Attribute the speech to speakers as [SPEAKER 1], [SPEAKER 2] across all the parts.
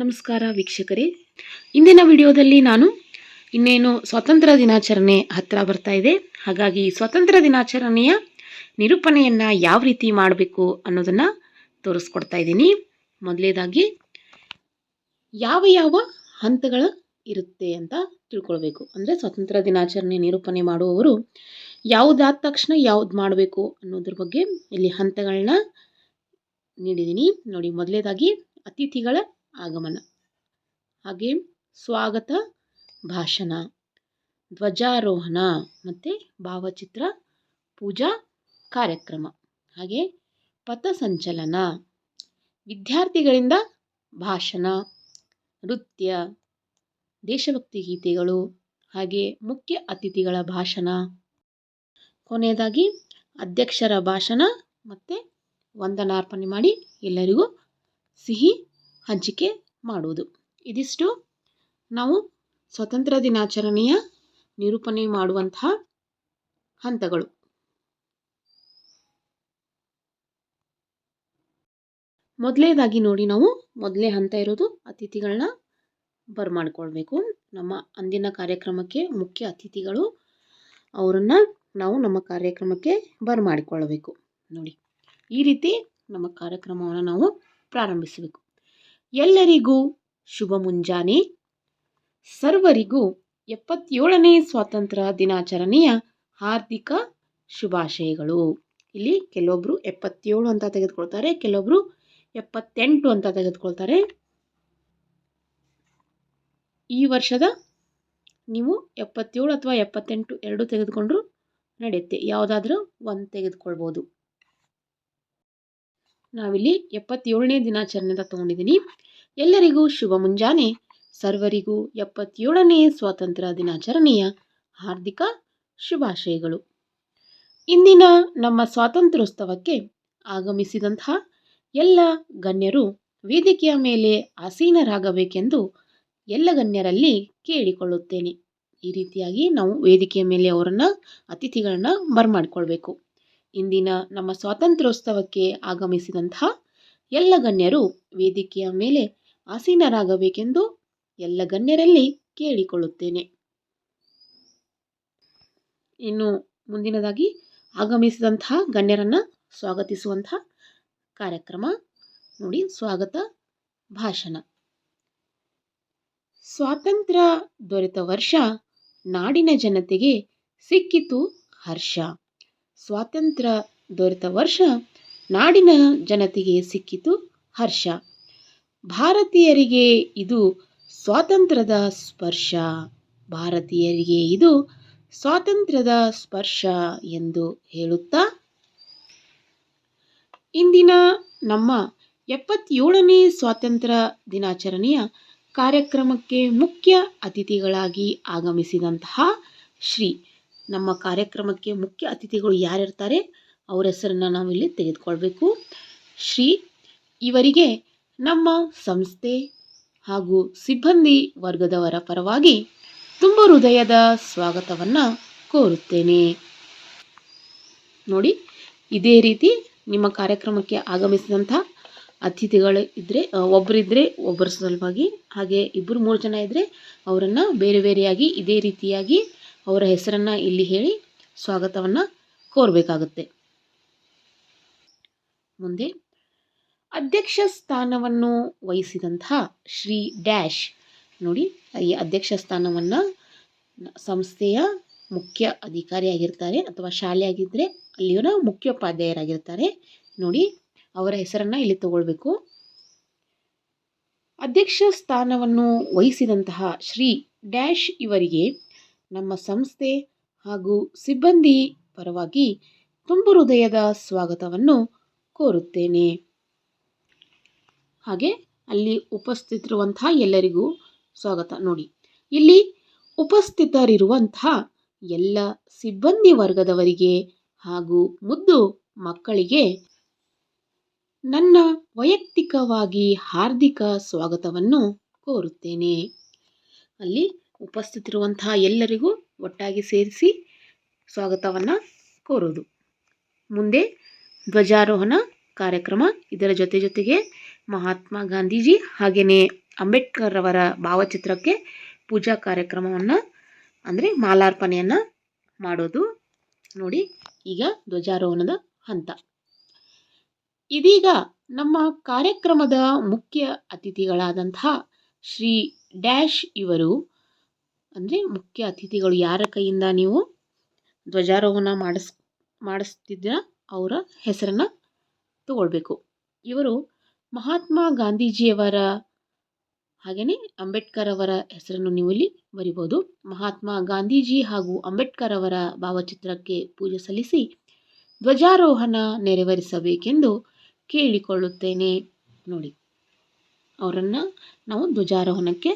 [SPEAKER 1] ನಮಸ್ಕಾರ ವೀಕ್ಷಕರೇ. ಇಂದಿನ ವಿಡಿಯೋದಲ್ಲಿ ನಾನು ಇನ್ನೇನು ಸ್ವಾತಂತ್ರ್ಯ ದಿನಾಚರಣೆ ಹತ್ತಿರ ಬರ್ತಾ ಇದೆ. ಹಾಗಾಗಿ ಸ್ವಾತಂತ್ರ್ಯ ದಿನಾಚರಣೆಯ ನಿರೂಪಣೆಯನ್ನು ಯಾವ ರೀತಿ ಮಾಡಬೇಕು ಅನ್ನೋದನ್ನು ತೋರಿಸ್ಕೊಡ್ತಾ ಇದ್ದೀನಿ. ಮೊದಲೇದಾಗಿ ಯಾವ ಯಾವ ಹಂತಗಳು ಇರುತ್ತೆ ಅಂತ ತಿಳ್ಕೊಳ್ಬೇಕು. ಅಂದರೆ ಸ್ವಾತಂತ್ರ್ಯ ದಿನಾಚರಣೆ ನಿರೂಪಣೆ ಮಾಡುವವರು ಯಾವುದಾದ ತಕ್ಷಣ ಯಾವ್ದು ಮಾಡಬೇಕು ಅನ್ನೋದ್ರ ಬಗ್ಗೆ ಇಲ್ಲಿ ಹಂತಗಳನ್ನ ನೀಡಿದ್ದೀನಿ. ನೋಡಿ, ಮೊದಲೇದಾಗಿ ಅತಿಥಿಗಳ ಆಗಮನ. ಹಾಗೆ ಸ್ವಾಗತ ಭಾಷಣ. ಧ್ವಜಾರೋಹಣ ಮತ್ತು ಭಾವಚಿತ್ರ ಪೂಜಾ ಕಾರ್ಯಕ್ರಮ. ಹಾಗೆ ಪಥಸಂಚಲನ ವಿದ್ಯಾರ್ಥಿಗಳಿಂದ ಭಾಷಣ. ನೃತ್ಯ. ದೇಶಭಕ್ತಿ ಗೀತೆಗಳು. ಹಾಗೆ ಮುಖ್ಯ ಅತಿಥಿಗಳ ಭಾಷಣ. ಕೊನೆಯದಾಗಿ ಅಧ್ಯಕ್ಷರ ಭಾಷಣ ಮತ್ತು ವಂದನಾರ್ಪಣೆ ಮಾಡಿ ಎಲ್ಲರಿಗೂ ಸಿಹಿ ಹಂಚಿಕೆ ಮಾಡುವುದು. ಇದಿಷ್ಟು. ನಾವು ಸ್ವತಂತ್ರ ದಿನಾಚರಣೆಯ ನಿರೂಪಣೆ ಮಾಡುವಂತಹ ಹಂತಗಳು. ಮೊದಲೇದಾಗಿ ನೋಡಿ ನಾವು ಮೊದಲೇ ಹಂತ ಇರೋದು ಅತಿಥಿಗಳನ್ನ ಬರಮಾಡ್ಕೊಳ್ಬೇಕು ನಮ್ಮ ಅಂದಿನ ಕಾರ್ಯಕ್ರಮಕ್ಕೆ ಮುಖ್ಯ ಅತಿಥಿಗಳು ಅವರನ್ನು ನಾವು ನಮ್ಮ ಕಾರ್ಯಕ್ರಮಕ್ಕೆ ಬರಮಾಡಿಕೊಳ್ಳಬೇಕು ನೋಡಿ. ಈ ರೀತಿ ನಮ್ಮ ಕಾರ್ಯಕ್ರಮವನ್ನು ನಾವು ಪ್ರಾರಂಭಿಸಬೇಕು. ಎಲ್ಲರಿಗೂ ಶುಭ ಮುಂಜಾನೆ. ಸರ್ವರಿಗೂ ಎಪ್ಪತ್ತೇಳನೇ ಸ್ವಾತಂತ್ರ್ಯ ದಿನಾಚರಣೆಯ ಹಾರ್ದಿಕ ಶುಭಾಶಯಗಳು. ಇಲ್ಲಿ ಕೆಲವೊಬ್ಬರು ಎಪ್ಪತ್ತೇಳು ಅಂತ ತೆಗೆದುಕೊಳ್ತಾರೆ ಕೆಲವೊಬ್ಬರು ಎಪ್ಪತ್ತೆಂಟು ಅಂತ ತೆಗೆದುಕೊಳ್ತಾರೆ. ಈ ವರ್ಷದ ನೀವು ಎಪ್ಪತ್ತೇಳು ಅಥವಾ ಎಪ್ಪತ್ತೆಂಟು ಎರಡು ತೆಗೆದುಕೊಂಡ್ರು ನಡೆಯುತ್ತೆ. ಯಾವುದಾದ್ರೂ ಒಂದು ತೆಗೆದುಕೊಳ್ಬೋದು. ನಾವಿಲ್ಲಿ ಎಪ್ಪತ್ತೇಳನೇ ದಿನಾಚರಣೆ ತೊಗೊಂಡಿದ್ದೀನಿ ಎಲ್ಲರಿಗೂ ಶುಭ ಮುಂಜಾನೆ. ಸರ್ವರಿಗೂ ಎಪ್ಪತ್ತೇಳನೇ ಸ್ವಾತಂತ್ರ್ಯ ದಿನಾಚರಣೆಯ ಹಾರ್ದಿಕ ಶುಭಾಶಯಗಳು. ಇಂದಿನ ನಮ್ಮ ಸ್ವಾತಂತ್ರ್ಯೋತ್ಸವಕ್ಕೆ ಆಗಮಿಸಿದಂತಹ ಎಲ್ಲ ಗಣ್ಯರು ವೇದಿಕೆಯ ಮೇಲೆ ಆಸೀನರಾಗಬೇಕೆಂದು ಎಲ್ಲ ಗಣ್ಯರಲ್ಲಿ ಕೇಳಿಕೊಳ್ಳುತ್ತೇನೆ. ಈ ರೀತಿಯಾಗಿ ನಾವು ವೇದಿಕೆಯ ಮೇಲೆ ಅವರನ್ನು, ಅತಿಥಿಗಳನ್ನು ಬರಮಾಡಿಕೊಳ್ಬೇಕು. ಇಂದಿನ ನಮ್ಮ ಸ್ವಾತಂತ್ರ್ಯೋತ್ಸವಕ್ಕೆ ಆಗಮಿಸಿದಂತಹ ಎಲ್ಲ ಗಣ್ಯರು ವೇದಿಕೆಯ ಮೇಲೆ ಆಸೀನರಾಗಬೇಕೆಂದು ಎಲ್ಲ ಗಣ್ಯರಲ್ಲಿ ಕೇಳಿಕೊಳ್ಳುತ್ತೇನೆ. ಇನ್ನು ಮುಂದಿನದಾಗಿ ಆಗಮಿಸಿದಂತಹ ಗಣ್ಯರನ್ನು ಸ್ವಾಗತಿಸುವಂತಹ ಕಾರ್ಯಕ್ರಮ. ನೋಡಿ, ಸ್ವಾಗತ, ಭಾಷಣ. ಸ್ವಾತಂತ್ರ್ಯ ದೊರೆತ ವರ್ಷ ನಾಡಿನ ಜನತೆಗೆ ಸಿಕ್ಕಿತು ಹರ್ಷ. ಸ್ವಾತಂತ್ರ್ಯ ದೊರೆತ ವರ್ಷ ನಾಡಿನ ಜನತೆಗೆ ಸಿಕ್ಕಿತು ಹರ್ಷ. ಭಾರತೀಯರಿಗೆ ಇದು ಸ್ವಾತಂತ್ರ್ಯದ ಸ್ಪರ್ಶ. ಭಾರತೀಯರಿಗೆ ಇದು ಸ್ವಾತಂತ್ರ್ಯದ ಸ್ಪರ್ಶ ಎಂದು ಹೇಳುತ್ತಾ? ಇಂದಿನ ನಮ್ಮ ಎಪ್ಪತ್ತೇಳನೇ ಸ್ವಾತಂತ್ರ್ಯ ದಿನಾಚರಣೆಯ ಕಾರ್ಯಕ್ರಮಕ್ಕೆ ಮುಖ್ಯ ಅತಿಥಿಗಳಾಗಿ ಆಗಮಿಸಿದಂತಹ ಶ್ರೀ ನಮ್ಮ ಕಾರ್ಯಕ್ರಮಕ್ಕೆ ಮುಖ್ಯ ಅತಿಥಿಗಳು ಯಾರಿರ್ತಾರೆ, ಅವರ ಹೆಸರನ್ನು ನಾವಿಲ್ಲಿ ತೆಗೆದುಕೊಳ್ಬೇಕು. ಶ್ರೀ ಇವರಿಗೆ ನಮ್ಮ ಸಂಸ್ಥೆ ಹಾಗೂ ಸಿಬ್ಬಂದಿ ವರ್ಗದವರ ಪರವಾಗಿ ತುಂಬ ಹೃದಯದ ಸ್ವಾಗತವನ್ನು ಕೋರುತ್ತೇನೆ. ನೋಡಿ, ಇದೇ ರೀತಿ ನಿಮ್ಮ ಕಾರ್ಯಕ್ರಮಕ್ಕೆ ಆಗಮಿಸಿದಂಥ ಅತಿಥಿಗಳು ಇದ್ದರೆ ಒಬ್ಬರಿದ್ದರೆ ಒಬ್ಬರ ಸಲುವಾಗಿ, ಹಾಗೆ ಇಬ್ಬರು ಮೂರು ಜನ ಇದ್ದರೆ ಅವರನ್ನು ಬೇರೆ ಬೇರೆಯಾಗಿ ಇದೇ ರೀತಿಯಾಗಿ ಅವರ ಹೆಸರನ್ನು ಇಲ್ಲಿ ಹೇಳಿ ಸ್ವಾಗತವನ್ನು ಕೋರಬೇಕಾಗುತ್ತೆ. ಮುಂದೆ ಅಧ್ಯಕ್ಷ ಸ್ಥಾನವನ್ನು ವಹಿಸಿದಂತಹ ಶ್ರೀ ಡ್ಯಾಶ್ ನೋಡಿ, ಈ ಅಧ್ಯಕ್ಷ ಸ್ಥಾನವನ್ನು ಸಂಸ್ಥೆಯ ಮುಖ್ಯ ಅಧಿಕಾರಿಯಾಗಿರ್ತಾರೆ ಅಥವಾ ಶಾಲೆಯಾಗಿದ್ದರೆ ಅಲ್ಲಿನ ಮುಖ್ಯೋಪಾಧ್ಯಾಯರಾಗಿರ್ತಾರೆ ನೋಡಿ, ಅವರ ಹೆಸರನ್ನು ಇಲ್ಲಿ ತಗೊಳ್ಬೇಕು. ಅಧ್ಯಕ್ಷ ಸ್ಥಾನವನ್ನು ವಹಿಸಿದಂತಹ ಶ್ರೀ ಡ್ಯಾಶ್ ಇವರಿಗೆ ನಮ್ಮ ಸಂಸ್ಥೆ ಹಾಗೂ ಸಿಬ್ಬಂದಿ ಪರವಾಗಿ ತುಂಬು ಹೃದಯದ ಸ್ವಾಗತವನ್ನು ಕೋರುತ್ತೇನೆ. ಹಾಗೆ ಅಲ್ಲಿ ಉಪಸ್ಥಿತರುವಂತಹ ಎಲ್ಲರಿಗೂ ಸ್ವಾಗತ. ನೋಡಿ, ಇಲ್ಲಿ ಉಪಸ್ಥಿತರಿರುವಂತಹ ಎಲ್ಲ ಸಿಬ್ಬಂದಿ ವರ್ಗದವರಿಗೆ ಹಾಗೂ ಮುದ್ದು ಮಕ್ಕಳಿಗೆ ನನ್ನ ವೈಯಕ್ತಿಕವಾಗಿ ಹಾರ್ದಿಕ ಸ್ವಾಗತವನ್ನು ಕೋರುತ್ತೇನೆ. ಅಲ್ಲಿ ಉಪಸ್ಥಿತರಿರುವಂತಹ ಎಲ್ಲರಿಗೂ ಒಟ್ಟಾಗಿ ಸೇರಿಸಿ ಸ್ವಾಗತವನ್ನು ಕೋರೋದು ಮುಂದೆ ಧ್ವಜಾರೋಹಣ ಕಾರ್ಯಕ್ರಮ. ಇದರ ಜೊತೆ ಜೊತೆಗೆ ಮಹಾತ್ಮ ಗಾಂಧೀಜಿ ಹಾಗೆಯೇ ಅಂಬೇಡ್ಕರ್ ಅವರ ಭಾವಚಿತ್ರಕ್ಕೆ ಪೂಜಾ ಕಾರ್ಯಕ್ರಮವನ್ನು, ಅಂದರೆ ಮಾಲಾರ್ಪಣೆಯನ್ನು ಮಾಡೋದು. ನೋಡಿ, ಈಗ ಧ್ವಜಾರೋಹಣದ ಹಂತ. ಇದೀಗ ನಮ್ಮ ಕಾರ್ಯಕ್ರಮದ ಮುಖ್ಯ ಅತಿಥಿಗಳಾದಂತಹ ಶ್ರೀ ಡ್ಯಾಶ್ ಇವರು ಅಂದರೆ ಮುಖ್ಯ ಅತಿಥಿಗಳು ಯಾರ ಕೈಯಿಂದ ನೀವು ಧ್ವಜಾರೋಹಣ ಮಾಡಿಸ್, ಮಾಡಿಸ್ತಿದ್ದೀರ ಅವರ ಹೆಸರನ್ನು ತಗೊಳ್ಬೇಕು. ಇವರು ಮಹಾತ್ಮ ಗಾಂಧೀಜಿಯವರ ಹಾಗೆಯೇ ಅಂಬೇಡ್ಕರ್ ಅವರ ಹೆಸರನ್ನು ನೀವು ಇಲ್ಲಿ ಬರಿಬೋದು. ಮಹಾತ್ಮ ಗಾಂಧೀಜಿ ಹಾಗೂ ಅಂಬೇಡ್ಕರ್ ಅವರ ಭಾವಚಿತ್ರಕ್ಕೆ ಪೂಜೆ ಸಲ್ಲಿಸಿ ಧ್ವಜಾರೋಹಣ ನೆರವೇರಿಸಬೇಕೆಂದು ಕೇಳಿಕೊಳ್ಳುತ್ತೇನೆ. ನೋಡಿ, ಅವರನ್ನು ನಾವು ಧ್ವಜಾರೋಹಣಕ್ಕೆ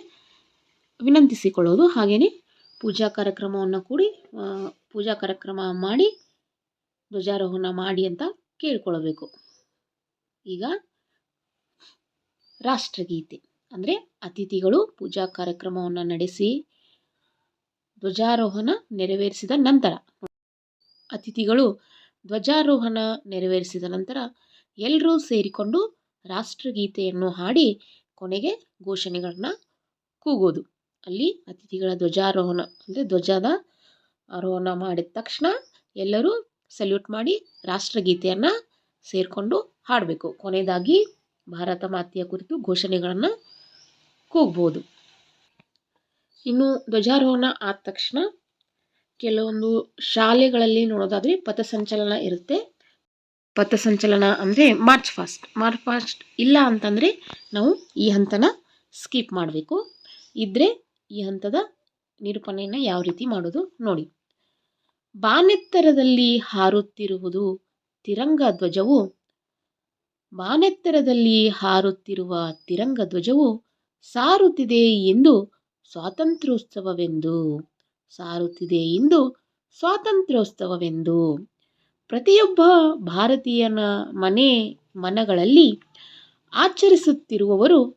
[SPEAKER 1] ವಿನಂತಿಸಿಕೊಳ್ಳೋದು. ಹಾಗೆಯೇ ಪೂಜಾ ಕಾರ್ಯಕ್ರಮವನ್ನು ಕೂಡಿ ಪೂಜಾ ಕಾರ್ಯಕ್ರಮ ಮಾಡಿ, ಧ್ವಜಾರೋಹಣ ಮಾಡಿ ಅಂತ ಕೇಳ್ಕೊಳ್ಬೇಕು. ಈಗ ರಾಷ್ಟ್ರಗೀತೆ, ಅಂದರೆ ಅತಿಥಿಗಳು ಪೂಜಾ ಕಾರ್ಯಕ್ರಮವನ್ನು ನಡೆಸಿ, ಧ್ವಜಾರೋಹಣ ನೆರವೇರಿಸಿದ ನಂತರ, ಅತಿಥಿಗಳು ಧ್ವಜಾರೋಹಣ ನೆರವೇರಿಸಿದ ನಂತರ ಎಲ್ಲರೂ ಸೇರಿಕೊಂಡು ರಾಷ್ಟ್ರಗೀತೆಯನ್ನು ಹಾಡಿ ಕೊನೆಗೆ ಘೋಷಣೆಗಳನ್ನ ಕೂಗೋದು. ಅಲ್ಲಿ ಅತಿಥಿಗಳ ಧ್ವಜಾರೋಹಣ, ಅಂದರೆ ಧ್ವಜದ ಆರೋಹಣ ಮಾಡಿದ ತಕ್ಷಣ ಎಲ್ಲರೂ ಸಲ್ಯೂಟ್ ಮಾಡಿ ರಾಷ್ಟ್ರಗೀತೆಯನ್ನು ಸೇರಿಕೊಂಡು ಹಾಡಬೇಕು. ಕೊನೆಯದಾಗಿ ಭಾರತ ಮಾತೆಯ ಕುರಿತು ಘೋಷಣೆಗಳನ್ನು ಕೂಗ್ಬೋದು. ಇನ್ನು ಧ್ವಜಾರೋಹಣ ಆದ ತಕ್ಷಣ ಕೆಲವೊಂದು ಶಾಲೆಗಳಲ್ಲಿ ನೋಡೋದಾದರೆ ಪಥಸಂಚಲನ ಇರುತ್ತೆ. ಪಥಸಂಚಲನ ಅಂದರೆ ಮಾರ್ಚ್ ಫಾಸ್ಟ್ ಮಾರ್ಚ್ ಫಾಸ್ಟ್ ಇಲ್ಲ ಅಂತಂದರೆ ನಾವು ಈ ಹಂತನ ಸ್ಕಿಪ್ ಮಾಡಬೇಕು. ಇದ್ದರೆ ಈ ಹಂತದ ನಿರೂಪಣೆಯನ್ನು ಯಾವ ರೀತಿ ಮಾಡೋದು ನೋಡಿ. ಬಾನೆತ್ತರದಲ್ಲಿ ಹಾರುತ್ತಿರುವುದು ತಿರಂಗ ಧ್ವಜವು. ಬಾನೆತ್ತರದಲ್ಲಿ ಹಾರುತ್ತಿರುವ ತಿರಂಗ ಧ್ವಜವು ಸಾರುತ್ತಿದೆ ಎಂದು ಸ್ವಾತಂತ್ರ್ಯೋತ್ಸವವೆಂದು, ಸಾರುತ್ತಿದೆ ಎಂದು ಸ್ವಾತಂತ್ರ್ಯೋತ್ಸವವೆಂದು. ಪ್ರತಿಯೊಬ್ಬ ಭಾರತೀಯನ ಮನೆ ಮನಗಳಲ್ಲಿ ಆಚರಿಸುತ್ತಿರುವವರು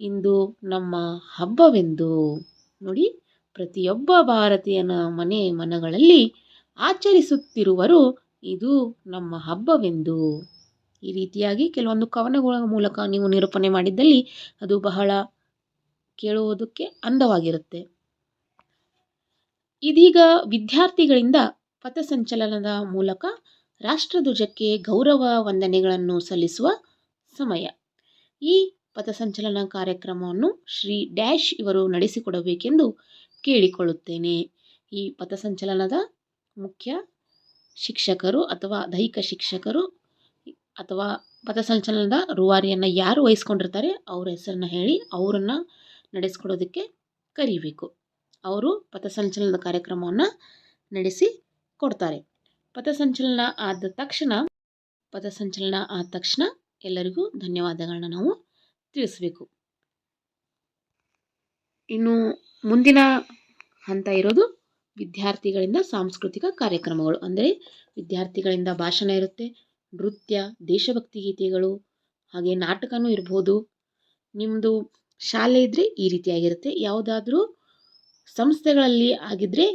[SPEAKER 1] ಇಂದು ನಮ್ಮ ಹಬ್ಬವೆಂದು ನೋಡಿ ಪ್ರತಿಯೊಬ್ಬ ಭಾರತೀಯನ ಮನೆ ಮನಗಳಲ್ಲಿ ಆಚರಿಸುತ್ತಿರುವರು ಇದು ನಮ್ಮ ಹಬ್ಬವೆಂದು. ಈ ರೀತಿಯಾಗಿ ಕೆಲವೊಂದು ಕವನಗಳ ಮೂಲಕ ನೀವು ನಿರೂಪಣೆ ಮಾಡಿದ್ದಲ್ಲಿ ಅದು ಬಹಳ ಕೇಳುವುದಕ್ಕೆ ಅಂದವಾಗಿರುತ್ತೆ. ಇದೀಗ ವಿದ್ಯಾರ್ಥಿಗಳಿಂದ ಪಥಸಂಚಲನದ ಮೂಲಕ ರಾಷ್ಟ್ರಧ್ವಜಕ್ಕೆ ಗೌರವ ವಂದನೆಗಳನ್ನು ಸಲ್ಲಿಸುವ ಸಮಯ. ಈ ಪಥಸಂಚಲನ ಕಾರ್ಯಕ್ರಮವನ್ನು ಶ್ರೀ ಡ್ಯಾಶ್ ಇವರು ನಡೆಸಿಕೊಡಬೇಕೆಂದು ಕೇಳಿಕೊಳ್ಳುತ್ತೇನೆ. ಈ ಪಥಸಂಚಲನದ ಮುಖ್ಯ ಶಿಕ್ಷಕರು ಅಥವಾ ದೈಹಿಕ ಶಿಕ್ಷಕರು ಅಥವಾ ಪಥಸಂಚಲನದ ರೂವಾರಿಯನ್ನು ಯಾರು ವಹಿಸ್ಕೊಂಡಿರ್ತಾರೆ ಅವ್ರ ಹೆಸರನ್ನ ಹೇಳಿ ಅವರನ್ನು ನಡೆಸ್ಕೊಡೋದಕ್ಕೆ ಕರಿಬೇಕು. ಅವರು ಪಥಸಂಚಲನದ ಕಾರ್ಯಕ್ರಮವನ್ನು ನಡೆಸಿ ಕೊಡ್ತಾರೆ. ಪಥಸಂಚಲನ ಆದ ತಕ್ಷಣ ಪಥಸಂಚಲನ ಆದ ತಕ್ಷಣ ಎಲ್ಲರಿಗೂ ಧನ್ಯವಾದಗಳನ್ನ ನಾವು ತಿಳಿಸ್ಬೇಕು. ಇನ್ನು ಮುಂದಿನ ಹಂತ ಇರೋದು ವಿದ್ಯಾರ್ಥಿಗಳಿಂದ ಸಾಂಸ್ಕೃತಿಕ ಕಾರ್ಯಕ್ರಮಗಳು. ಅಂದರೆ ವಿದ್ಯಾರ್ಥಿಗಳಿಂದ ಭಾಷಣ ಇರುತ್ತೆ, ನೃತ್ಯ, ದೇಶಭಕ್ತಿ ಗೀತೆಗಳು, ಹಾಗೆ ನಾಟಕನೂ ಇರ್ಬೋದು. ನಿಮ್ಮದು ಶಾಲೆ ಇದ್ದರೆ ಈ ರೀತಿಯಾಗಿರುತ್ತೆ. ಯಾವುದಾದ್ರೂ ಸಂಸ್ಥೆಗಳಲ್ಲಿ ಆಗಿದ್ದರೆ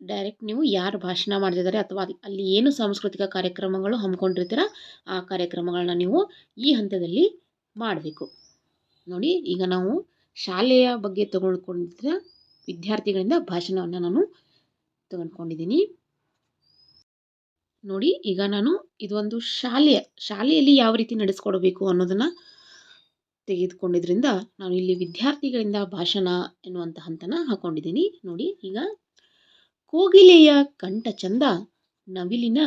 [SPEAKER 1] ಡೈರೆಕ್ಟ್ ನೀವು ಯಾರು ಭಾಷಣ ಮಾಡ್ತಿದ್ದಾರೆ ಅಥವಾ ಅಲ್ಲಿ ಏನು ಸಾಂಸ್ಕೃತಿಕ ಕಾರ್ಯಕ್ರಮಗಳು ಹಮ್ಮಿಕೊಂಡಿರ್ತೀರ ಆ ಕಾರ್ಯಕ್ರಮಗಳನ್ನ ನೀವು ಈ ಹಂತದಲ್ಲಿ ಮಾಡಬೇಕು. ನೋಡಿ, ಈಗ ನಾವು ಶಾಲೆಯ ಬಗ್ಗೆ ತಗೊಳ್ಕೊಂಡಿದ್ದ ವಿದ್ಯಾರ್ಥಿಗಳಿಂದ ಭಾಷಣವನ್ನು ನಾನು ತಗೊಂಡ್ಕೊಂಡಿದ್ದೀನಿ. ನೋಡಿ, ಈಗ ನಾನು ಇದೊಂದು ಶಾಲೆಯ, ಶಾಲೆಯಲ್ಲಿ ಯಾವ ರೀತಿ ನಡೆಸ್ಕೊಡ್ಬೇಕು ಅನ್ನೋದನ್ನು ತೆಗೆದುಕೊಂಡಿದ್ರಿಂದ ನಾನು ಇಲ್ಲಿ ವಿದ್ಯಾರ್ಥಿಗಳಿಂದ ಭಾಷಣ ಎನ್ನುವಂಥ ಹಂತನ ಹಾಕ್ಕೊಂಡಿದ್ದೀನಿ ನೋಡಿ, ಈಗ ಕೋಗಿಲೆಯ ಕಂಠ ಚಂದ ನವಿಲಿನ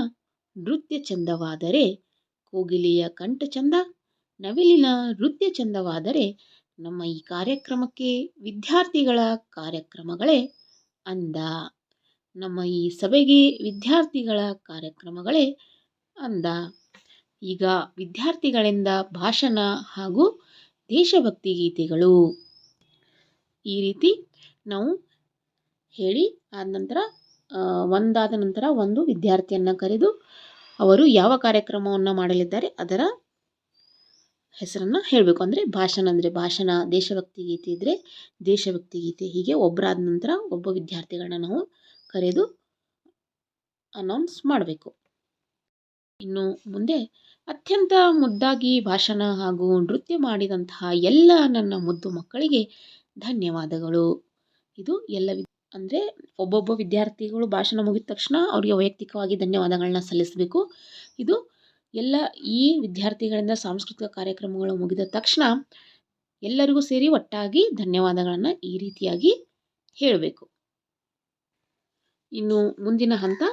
[SPEAKER 1] ನೃತ್ಯ ಚಂದವಾದರೆ ಕೋಗಿಲೆಯ ಕಂಠ ಚಂದ ನವಿಲಿನ ನೃತ್ಯ ಚಂದವಾದರೆ ನಮ್ಮ ಈ ಕಾರ್ಯಕ್ರಮಕ್ಕೆ ವಿದ್ಯಾರ್ಥಿಗಳ ಕಾರ್ಯಕ್ರಮಗಳೇ ಅಂದ. ನಮ್ಮ ಈ ಸಭೆಗೆ ವಿದ್ಯಾರ್ಥಿಗಳ ಕಾರ್ಯಕ್ರಮಗಳೇ ಅಂದ. ಈಗ ವಿದ್ಯಾರ್ಥಿಗಳಿಂದ ಭಾಷಣ ಹಾಗೂ ದೇಶಭಕ್ತಿ ಗೀತೆಗಳು. ಈ ರೀತಿ ನಾವು ಹೇಳಿ ಆದ ನಂತರ ಒಂದಾದ ನಂತರ ಒಂದು ವಿದ್ಯಾರ್ಥಿಯನ್ನು ಕರೆದು ಅವರು ಯಾವ ಕಾರ್ಯಕ್ರಮವನ್ನು ಮಾಡಲಿದ್ದಾರೆ ಅದರ ಹೆಸರನ್ನು ಹೇಳಬೇಕು. ಅಂದರೆ ಭಾಷಣ ಅಂದರೆ ಭಾಷಣ, ದೇಶಭಕ್ತಿ ಗೀತೆ ಇದ್ದರೆ ದೇಶಭಕ್ತಿ ಗೀತೆ. ಹೀಗೆ ಒಬ್ಬರಾದ ನಂತರ ಒಬ್ಬ ವಿದ್ಯಾರ್ಥಿಗಳನ್ನ ನಾವು ಕರೆದು ಅನೌನ್ಸ್ ಮಾಡಬೇಕು. ಇನ್ನು ಮುಂದೆ ಅತ್ಯಂತ ಮುದ್ದಾಗಿ ಭಾಷಣ ಹಾಗೂ ನೃತ್ಯ ಮಾಡಿದಂತಹ ಎಲ್ಲ ನನ್ನ ಮುದ್ದು ಮಕ್ಕಳಿಗೆ ಧನ್ಯವಾದಗಳು. ಇದು ಎಲ್ಲ ವಿ ಅಂದರೆ ಒಬ್ಬೊಬ್ಬ ವಿದ್ಯಾರ್ಥಿಗಳು ಭಾಷಣ ಮುಗಿದ ತಕ್ಷಣ ಅವರಿಗೆ ವೈಯಕ್ತಿಕವಾಗಿ ಧನ್ಯವಾದಗಳನ್ನ ಸಲ್ಲಿಸಬೇಕು. ಇದು ಎಲ್ಲ ಈ ವಿದ್ಯಾರ್ಥಿಗಳಿಂದ ಸಾಂಸ್ಕೃತಿಕ ಕಾರ್ಯಕ್ರಮಗಳು ಮುಗಿದ ತಕ್ಷಣ ಎಲ್ಲರಿಗೂ ಸೇರಿ ಒಟ್ಟಾಗಿ ಧನ್ಯವಾದಗಳನ್ನು ಈ ರೀತಿಯಾಗಿ ಹೇಳಬೇಕು. ಇನ್ನು ಮುಂದಿನ ಹಂತ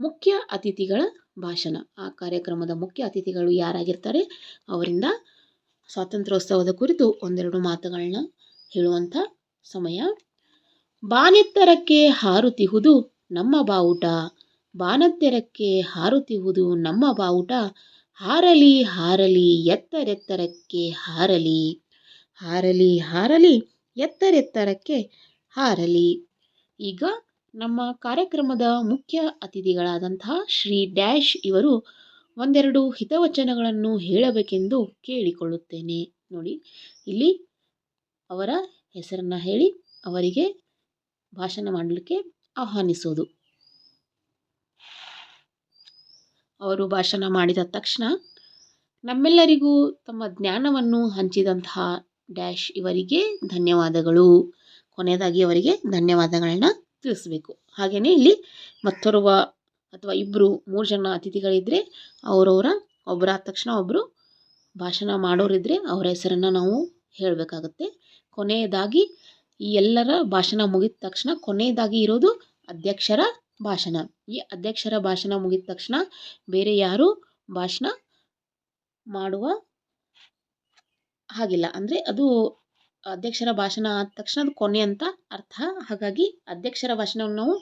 [SPEAKER 1] ಮುಖ್ಯ ಅತಿಥಿಗಳ ಭಾಷಣ. ಆ ಕಾರ್ಯಕ್ರಮದ ಮುಖ್ಯ ಅತಿಥಿಗಳು ಯಾರಾಗಿರ್ತಾರೆ ಅವರಿಂದ ಸ್ವಾತಂತ್ರ್ಯೋತ್ಸವದ ಕುರಿತು ಒಂದೆರಡು ಮಾತುಗಳನ್ನ ಹೇಳುವಂಥ ಸಮಯ. ಬಾನೆತ್ತರಕ್ಕೆ ಹಾರುತಿಹುದು ನಮ್ಮ ಬಾವುಟ. ಬಾನತ್ತೆರಕ್ಕೆ ಹಾರುತಿಹುದು ನಮ್ಮ ಬಾವುಟ. ಹಾರಲಿ ಹಾರಲಿ, ಎತ್ತರೆತ್ತರಕ್ಕೆ ಹಾರಲಿ. ಹಾರಲಿ ಹಾರಲಿ, ಎತ್ತರೆತ್ತರಕ್ಕೆ ಹಾರಲಿ. ಈಗ ನಮ್ಮ ಕಾರ್ಯಕ್ರಮದ ಮುಖ್ಯ ಅತಿಥಿಗಳಾದಂತಹ ಶ್ರೀ ಡ್ಯಾಶ್ ಇವರು ಒಂದೆರಡು ಹಿತವಚನಗಳನ್ನು ಹೇಳಬೇಕೆಂದು ಕೇಳಿಕೊಳ್ಳುತ್ತೇನೆ. ನೋಡಿ, ಇಲ್ಲಿ ಅವರ ಹೆಸರನ್ನು ಹೇಳಿ ಅವರಿಗೆ ಭಾಷಣ ಮಾಡಲಿಕ್ಕೆ ಆಹ್ವಾನಿಸೋದು ಅವರು ಭಾಷಣ ಮಾಡಿದ ತಕ್ಷಣ ನಮ್ಮೆಲ್ಲರಿಗೂ ತಮ್ಮ ಜ್ಞಾನವನ್ನು ಹಂಚಿದಂತಹ ಡ್ಯಾಶ್ ಇವರಿಗೆ ಧನ್ಯವಾದಗಳು. ಕೊನೆಯದಾಗಿ ಅವರಿಗೆ ಧನ್ಯವಾದಗಳನ್ನ ತಿಳಿಸ್ಬೇಕು. ಹಾಗೆಯೇ ಇಲ್ಲಿ ಮತ್ತೋರ್ವ ಅಥವಾ ಇಬ್ಬರು ಮೂರು ಜನ ಅತಿಥಿಗಳಿದ್ದರೆ ಅವರವರ ಒಬ್ಬರಾದ ತಕ್ಷಣ ಒಬ್ಬರು ಭಾಷಣ ಮಾಡೋರಿದ್ದರೆ ಅವರ ಹೆಸರನ್ನು ನಾವು ಹೇಳಬೇಕಾಗತ್ತೆ. ಕೊನೆಯದಾಗಿ ಈ ಎಲ್ಲರ ಭಾಷಣ ಮುಗಿದ ತಕ್ಷಣ ಕೊನೆಯದಾಗಿ ಇರೋದು ಅಧ್ಯಕ್ಷರ ಭಾಷಣ. ಈ ಅಧ್ಯಕ್ಷರ ಭಾಷಣ ಮುಗಿದ ತಕ್ಷಣ ಬೇರೆ ಯಾರು ಭಾಷಣ ಮಾಡುವ ಹಾಗಿಲ್ಲ. ಅಂದರೆ ಅದು ಅಧ್ಯಕ್ಷರ ಭಾಷಣ ಆದ ತಕ್ಷಣ ಅದು ಕೊನೆ ಅಂತ ಅರ್ಥ. ಹಾಗಾಗಿ ಅಧ್ಯಕ್ಷರ ಭಾಷಣವನ್ನು ನಾವು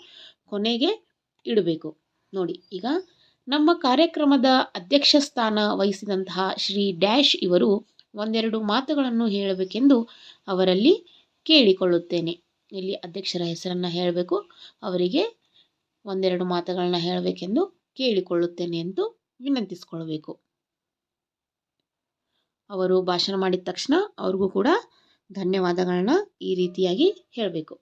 [SPEAKER 1] ಕೊನೆಗೆ ಇಡಬೇಕು. ನೋಡಿ, ಈಗ ನಮ್ಮ ಕಾರ್ಯಕ್ರಮದ ಅಧ್ಯಕ್ಷ ಸ್ಥಾನ ವಹಿಸಿದಂತಹ ಶ್ರೀ ಡ್ಯಾಶ್ ಇವರು ಒಂದೆರಡು ಮಾತುಗಳನ್ನು ಹೇಳಬೇಕೆಂದು ಅವರಲ್ಲಿ ಕೇಳಿಕೊಳ್ಳುತ್ತೇನೆ. ಇಲ್ಲಿ ಅಧ್ಯಕ್ಷರ ಹೆಸರನ್ನು ಹೇಳಬೇಕು. ಅವರಿಗೆ ಒಂದೆರಡು ಮಾತುಗಳನ್ನ ಹೇಳಬೇಕೆಂದು ಕೇಳಿಕೊಳ್ಳುತ್ತೇನೆ ಎಂದು ವಿನಂತಿಸಿಕೊಳ್ಬೇಕು ಅವರು ಭಾಷಣ ಮಾಡಿದ ತಕ್ಷಣ ಅವ್ರಿಗೂ ಕೂಡ ಧನ್ಯವಾದಗಳನ್ನ ಈ ರೀತಿಯಾಗಿ ಹೇಳಬೇಕು.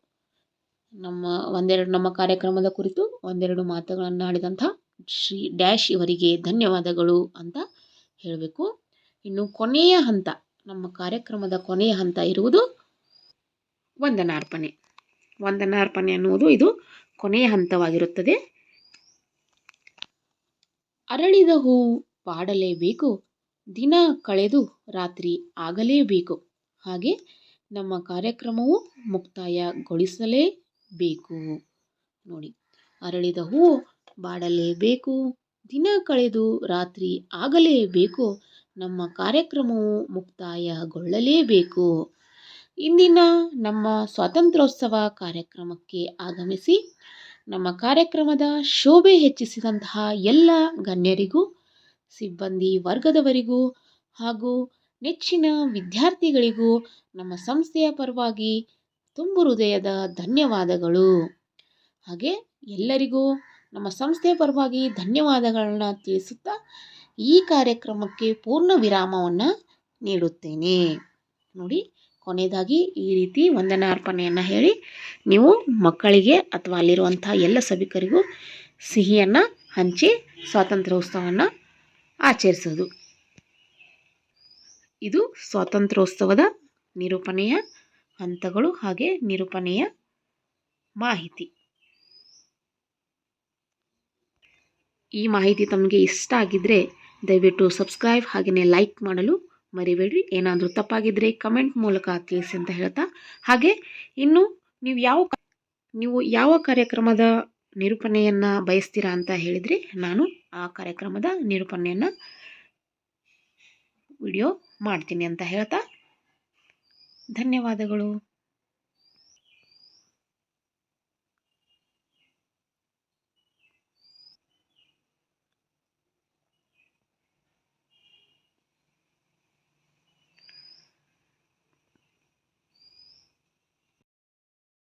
[SPEAKER 1] ನಮ್ಮ ಒಂದೆರಡು ನಮ್ಮ ಕಾರ್ಯಕ್ರಮದ ಕುರಿತು ಒಂದೆರಡು ಮಾತುಗಳನ್ನು ಆಡಿದಂಥ ಶ್ರೀ ಡ್ಯಾಶ್ ಇವರಿಗೆ ಧನ್ಯವಾದಗಳು ಅಂತ ಹೇಳಬೇಕು. ಇನ್ನು ಕೊನೆಯ ಹಂತ, ನಮ್ಮ ಕಾರ್ಯಕ್ರಮದ ಕೊನೆಯ ಹಂತ ಇರುವುದು ವಂದನಾರ್ಪಣೆ. ವಂದನಾರ್ಪಣೆ ಅನ್ನುವುದು ಇದು ಕೊನೆಯ ಹಂತವಾಗಿರುತ್ತದೆ. ಅರಳಿದ ಹೂವು ಬಾಡಲೇಬೇಕು, ದಿನ ಕಳೆದು ರಾತ್ರಿ ಆಗಲೇಬೇಕು. ಹಾಗೆ ನಮ್ಮ ಕಾರ್ಯಕ್ರಮವು ಮುಕ್ತಾಯಗೊಳಿಸಲೇಬೇಕು. ನೋಡಿ, ಅರಳಿದ ಹೂವು ಬಾಡಲೇಬೇಕು, ದಿನ ಕಳೆದು ರಾತ್ರಿ ಆಗಲೇಬೇಕು, ನಮ್ಮ ಕಾರ್ಯಕ್ರಮವು ಮುಕ್ತಾಯಗೊಳ್ಳಲೇಬೇಕು. ಇಂದಿನ ನಮ್ಮ ಸ್ವಾತಂತ್ರ್ಯೋತ್ಸವ ಕಾರ್ಯಕ್ರಮಕ್ಕೆ ಆಗಮಿಸಿ, ನಮ್ಮ ಕಾರ್ಯಕ್ರಮದ ಶೋಭೆ ಹೆಚ್ಚಿಸಿದಂತಹ ಎಲ್ಲ ಗಣ್ಯರಿಗೂ, ಸಿಬ್ಬಂದಿ ವರ್ಗದವರಿಗೂ ಹಾಗೂ ನೆಚ್ಚಿನ ವಿದ್ಯಾರ್ಥಿಗಳಿಗೂ ನಮ್ಮ ಸಂಸ್ಥೆಯ ಪರವಾಗಿ ತುಂಬು ಹೃದಯದ ಧನ್ಯವಾದಗಳು. ಹಾಗೆ ಎಲ್ಲರಿಗೂ ನಮ್ಮ ಸಂಸ್ಥೆಯ ಪರವಾಗಿ ಧನ್ಯವಾದಗಳನ್ನ ತಿಳಿಸುತ್ತಾ ಈ ಕಾರ್ಯಕ್ರಮಕ್ಕೆ ಪೂರ್ಣ ವಿರಾಮವನ್ನು ನೀಡುತ್ತೇನೆ. ನೋಡಿ ಕೊನೆಯದಾಗಿ ಈ ರೀತಿ ವಂದನಾರ್ಪಣೆಯನ್ನು ಹೇಳಿ ನೀವು ಮಕ್ಕಳಿಗೆ ಅಥವಾ ಅಲ್ಲಿರುವಂಥ ಎಲ್ಲ ಸಭಿಕರಿಗೂ ಸಿಹಿಯನ್ನು ಹಂಚಿ ಸ್ವಾತಂತ್ರ್ಯೋತ್ಸವವನ್ನು ಆಚರಿಸೋದು ಇದು ಸ್ವಾತಂತ್ರ್ಯೋತ್ಸವದ ನಿರೂಪಣೆಯ ಹಂತಗಳು ಹಾಗೆ ನಿರೂಪಣೆಯ ಮಾಹಿತಿ. ಈ ಮಾಹಿತಿ ತಮಗೆ ಇಷ್ಟ ಆಗಿದ್ದರೆ ದಯವಿಟ್ಟು ಸಬ್ಸ್ಕ್ರೈಬ್ ಹಾಗೆಯೇ ಲೈಕ್ ಮಾಡಲು ಮರಿಬೇಡಿ ಏನಾದರೂ ತಪ್ಪಾಗಿದ್ದರೆ ಕಮೆಂಟ್ ಮೂಲಕ ತಿಳಿಸಿ ಅಂತ ಹೇಳ್ತಾ. ಹಾಗೆ ಇನ್ನು ನೀವು ಯಾವ ನೀವು ಯಾವ ಕಾರ್ಯಕ್ರಮದ ನಿರೂಪಣೆಯನ್ನು ಬಯಸ್ತೀರಾ ಅಂತ ಹೇಳಿದರೆ ನಾನು ಆ ಕಾರ್ಯಕ್ರಮದ ನಿರೂಪಣೆಯನ್ನು ವಿಡಿಯೋ ಮಾಡ್ತೀನಿ ಅಂತ ಹೇಳ್ತಾ. ಧನ್ಯವಾದಗಳು.